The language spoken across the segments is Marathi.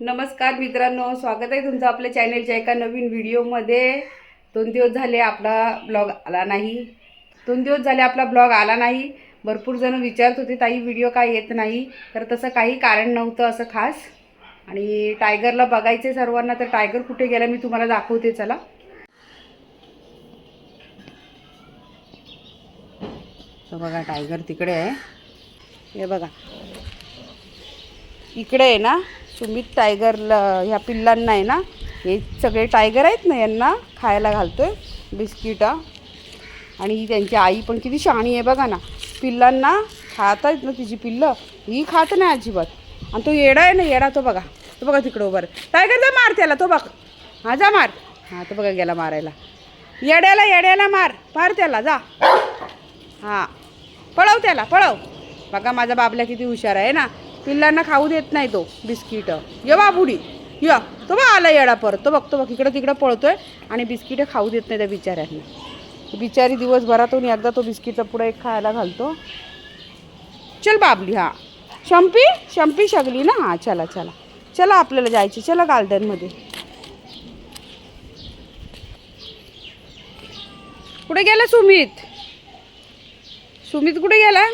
नमस्कार मित्रांनो स्वागत आहे तुमचं आपल्या चॅनलच्या एका नवीन व्हिडिओमध्ये दोन दिवस झाले आपला ब्लॉग आला नाही. दोन दिवस झाले आपला ब्लॉग आला नाही. भरपूर जण विचारत होते ताई व्हिडिओ काय येत नाही? तर तसं काही कारण नव्हतं असं खास. आणि टायगरला बघायचे सर्वांना तर टायगर कुठे गेला मी तुम्हाला दाखवते चला. तो बघा टायगर तिकडे आहे. हे बघा. इकडे आहे ना? सुमित टायगरला ह्या पिल्लांना आहे ना हे सगळे टायगर आहेत ना यांना खायला घालतोय बिस्किटा आणि त्यांची आई पण किती शहाणी आहे बघा ना. पिल्लांना खात आहेत ना तिची पिल्लं ही खात नाही अजिबात. आणि तो येडा आहे ना येडा तो बघा. तो बघा तिकडं उभं टायगर जा मार त्याला तो बघ. हा जा मार. हां तो बघा गेला मारायला. येड्याला येड्याला मार. मार त्याला जा. हां. पळव त्याला पळव. बघा माझा बाबल्या किती हुशार आहे ना. पिल्लांना खाऊ देत नाही तो बिस्किट. ये बाबुडी य. तो बा आला येडा परत. तो बघतो बघ इकडं तिकडं पळतोय आणि बिस्किटं खाऊ देत नाही त्या बिचाऱ्यांना. बिचारी दिवसभरातून एकदा तो बिस्किटचा पुढं एक खायला घालतो. चल बाबली हां. शंपी? शंपी शगली ना? हां चला चला. चला आपल्याला जायचे. चला गार्डनमध्ये. कुठे गेला सुमित? सुमित कुठे गेला?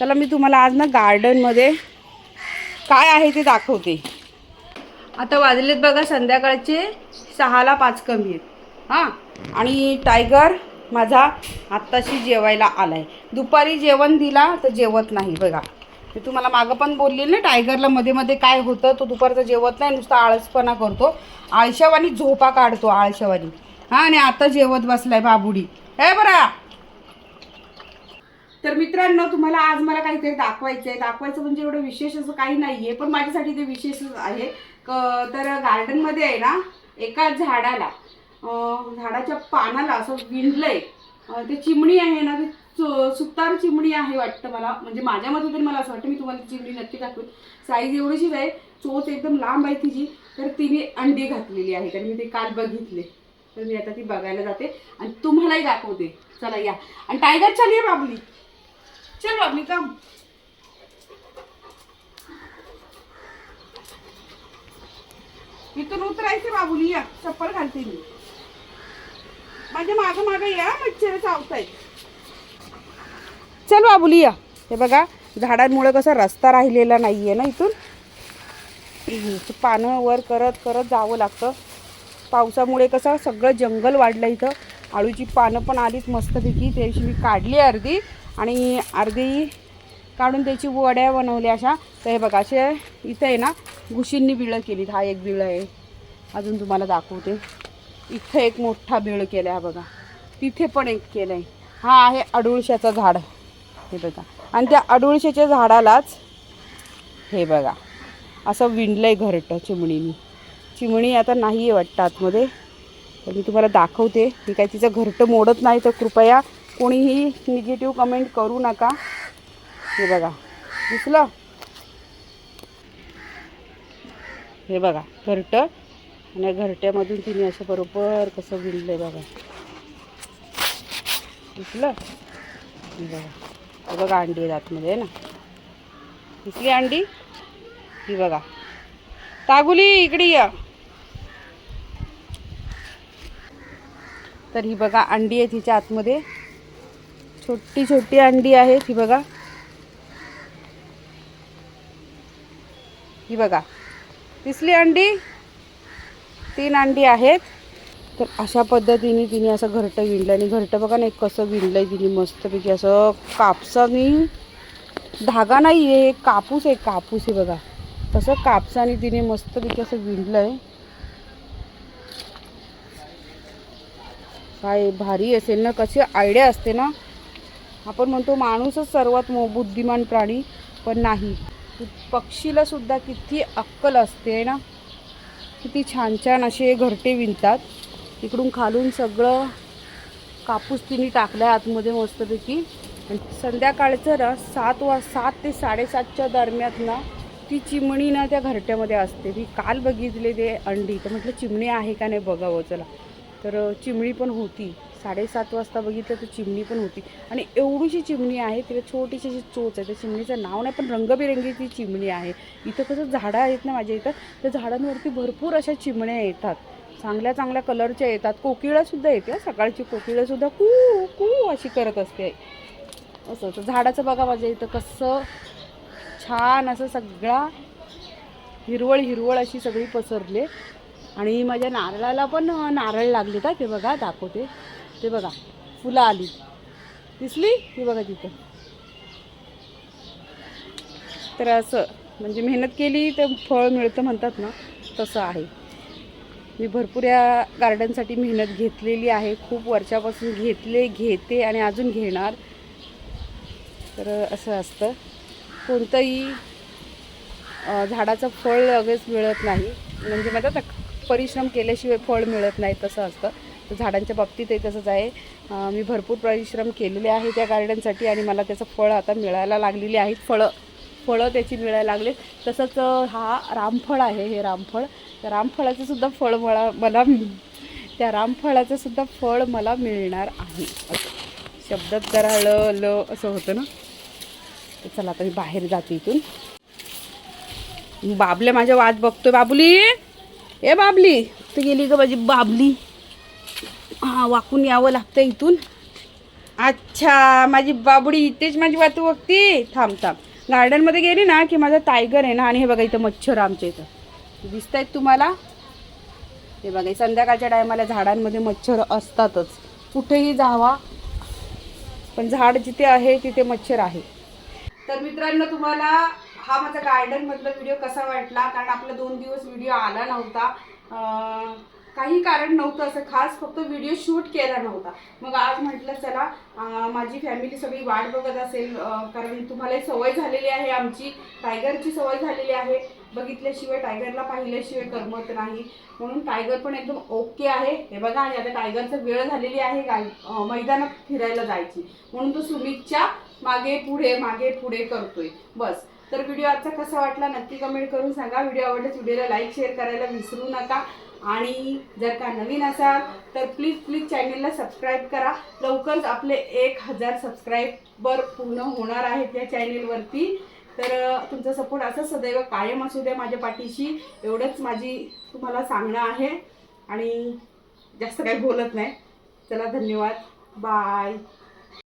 चला मी तुम्हाला आज ना गार्डनमध्ये काय आहे ते दाखवते. आता वाजलेत बघा संध्याकाळचे सहाला पाच कमी आहेत. हां? आणि टायगर माझा आत्ताशी जेवायला आला आहे दुपारी जेवण दिला तर जेवत नाही बघा. मी तुम्हाला मागं पण बोलले ना टायगरला मध्ये मध्ये काय होतं तो दुपारचं जेवत नाही नुसता आळसपणा करतो. आळशावानी झोपा काढतो आळशावानी. हां? आणि आता जेवत बसलाय बाबुडी. हे बरा! तर मित्रांनो तुम्हाला आज मला काहीतरी दाखवायचं आहे दाखवायचं म्हणजे एवढं विशेष असं काही नाही आहे पण माझ्यासाठी ते विशेषच आहे. तर गार्डनमध्ये आहे ना एका झाडाला झाडाच्या पानाला असं विणलंय. ते चिमणी आहे ना ते सुतार चिमणी आहे वाटतं मला. म्हणजे माझ्या मते तरी मला असं वाटतं मी तुम्हाला चिमणी नक्की दाखवेन. साईज एवढीशीच आहे चोच एकदम लांब आहे तिची. तर तिने अंडी घातलेली आहे कारण मी ते काल बघितले. तर मी आता ती बघायला जाते. आणि तुम्हालाही दाखवते. चला या. आणि टायगर चल ये बाबली. चल बाबली कम. इथून उतरायचे बाबुली या. चप्पल घालते मी. माझ्या माग मागं या मच्छर चावताय चल बाबुली या हे बघा झाडांमुळे कसा रस्ता राहिलेला नाहीये ना इथून. पानं वर करत करत जावं लागतं. पावसामुळे कसं सगळं जंगल वाढलं इथं. आळूची पानं पण आलीत मस्तपैकी त्या दिवशी मी काढली अर्धी आणि अर्धी काढून त्याची वड्या बनवल्या अशा. तर हे बघा असे इथं आहे ना घुशींनी बिळं केलीत. हा एक बिळं आहे. अजून तुम्हाला दाखवते. इथं एक मोठा बिळ केला आहे बघा. तिथे पण एक केलं आहे हा आहे अडुळशाचं झाड. हे बघा. आणि त्या अडुळशाच्या झाडालाच हे बघा असं विणलं आहे घरटं चिमणीनी. चिमणी आता नाही आहे वाटतं आतमध्ये. तर मी तुम्हाला दाखवते. मी काय तिचं घरटं मोडत नाही तर कृपया कोणीही निगेटिव्ह कमेंट करू नका. हे बघा. दिसलं? हे बघा. घरटं. आणि घरट्यामधून तिने असं बरोबर कसं विणलं आहे बघा. दिसलं? बघा. हे बघा अंडी आहेत आतमध्ये आहे ना? दिसली अंडी? ही बघा. तागुली इकडे या. तर ही बघा अंडी आहे तिच्या आतमध्ये. छोटी छोटी अंडी आहेत ही बघा. ही बघा. दिसली अंडी? तीन अंडी आहेत. तर अशा पद्धतीने तिने असं घरटं विणलं आणि घरटं बघा ना एक कसं विणलं आहे तिने मस्तपैकी असं कापसाने. धागा नाही आहे कापूस आहे कापूस आहे बघा. तसं कापसाने तिने मस्तपैकी असं विणलं आहे काय भारी असेल ना कशी आयडिया असते ना. आपण म्हणतो माणूसच सर्वात मो बुद्धिमान प्राणी पण नाही. पक्षीला सुद्धा किती अक्कल असते ना. किती छान छान असे घरटे विणतात. इकडून खालून सगळं कापूस तिने टाकला आहे आतमध्ये मस्तपैकी. आणि संध्याकाळचं ना सात वा सात ते साडेसातच्या दरम्यान ना ती चिमणी ना त्या घरट्यामध्ये असते. मी काल बघितले ते अंडी. तर म्हटलं चिमणी आहे का नाही बघावं चला. तर चिमणी पण होती. साडेसात वाजता बघितलं तर चिमणी पण होती. आणि एवढीशी चिमणी आहे तिला छोटीशी अशी चोच आहे. त्या चिमणीचं नाव नाही पण रंगबिरंगी ती चिमणी आहे. इथं कसं झाडं आहेत ना माझ्या इथं त्या झाडांवरती भरपूर अशा चिमण्या येतात. चांगल्या चांगल्या कलरच्या येतात. कोकिळासुद्धा येते सकाळची कोकिळासुद्धा कू कू अशी करत असते. असं तर झाडाचं बघा माझ्या इथं कसं छान असं सगळा हिरवळ हिरवळ अशी सगळी पसरली. आणि माझ्या नारळाला पण नारळ लागले का? ते बघा दाखवते. ते बघा फुलं आली. दिसली? ती बघा तिथं. तर असं म्हणजे मेहनत केली तर फळ मिळतं म्हणतात ना तसं आहे. मी भरपूर या गार्डनसाठी मेहनत घेतलेली आहे. खूप वर्षापासून घेतले घेते आणि अजून घेणार. तर असं असतं. कोणतंही झाडाचं फळ लगेच मिळत नाही. म्हणजे म्हणतात ना परिश्रम केल्याशिवाय फळ मिळत नाही तसं असतं. तर झाडांच्या बाबतीतही तसंच आहे. मी भरपूर परिश्रम केलेले आहे त्या गार्डनसाठी आणि मला त्याचं फळ आता मिळायला लागलेली आहेत. फळं फळं त्याची मिळायला लागले तसंच हा रामफळ आहे हे रामफळ. त्या रामफळाचं सुद्धा फळ मला मला त्या रामफळाचं सुद्धा फळ मला मिळणार आहे. शब्दात जरा ल ल असं होतं ना? चला आता मी बाहेर जाते इथून. बाबल्या माझ्या वाट बघतोय बाबुली. ए बाबली तर गेली का माझी बाबली. हा वाकून यावं लागतं इथून. अच्छा माझी बाबडी इथेच माझी वातू बघती. थांब थांब. गार्डनमध्ये गेली ना की माझा टायगर आहे ना आणि हे बघा इथं मच्छर आमच्या इथं. दिसत आहेत तुम्हाला? हे बघा संध्याकाळच्या टायमाला झाडांमध्ये मच्छर असतातच. कुठेही जावा. पण झाड जिथे आहे तिथे मच्छर आहे. तर मित्रांनो तुम्हाला हा माझा गार्डन मधला व्हिडिओ कसा वाटला? कारण आपला दोन दिवस व्हिडिओ आला नव्हता. काही कारण नव्हतं असं खास फक्त व्हिडिओ शूट केला नव्हता. मग आज म्हटलं चला माझी फॅमिली सगळी वाट बघत असेल कारण तुम्हाला सवय झालेली आहे आमची टायगरची सवय झालेली आहे. बघितल्याशिवाय टायगरला पाहिल्याशिवाय करमत नाही. म्हणून टायगर पण एकदम ओके आहे. हे बघा आणि आता टायगरचं वेळ झालेली आहे गाय मैदानात फिरायला जायची. म्हणून तो सुमितच्या मागे पुढे मागे पुढे करतोय. बस. तर व्हिडिओ आजचा कसा वाटला नक्की कमेंट करून सांगा. व्हिडिओ आवडल्यास व्हिडिओला लाईक शेअर करायला विसरू नका. आणि जर का नवीन असाल तर प्लीज प्लीज चॅनलला सबस्क्राईब करा. लवकरच आपले एक हजार सबस्क्राईबर पूर्ण होणार आहेत या चॅनेलवरती तर तुमचा सपोर्ट असं सदैव कायम असू द्या माझ्या पाठीशी. एवढंच माझी तुम्हाला सांगणं आहे. आणि जास्त काही बोलत नाही. चला धन्यवाद. बाय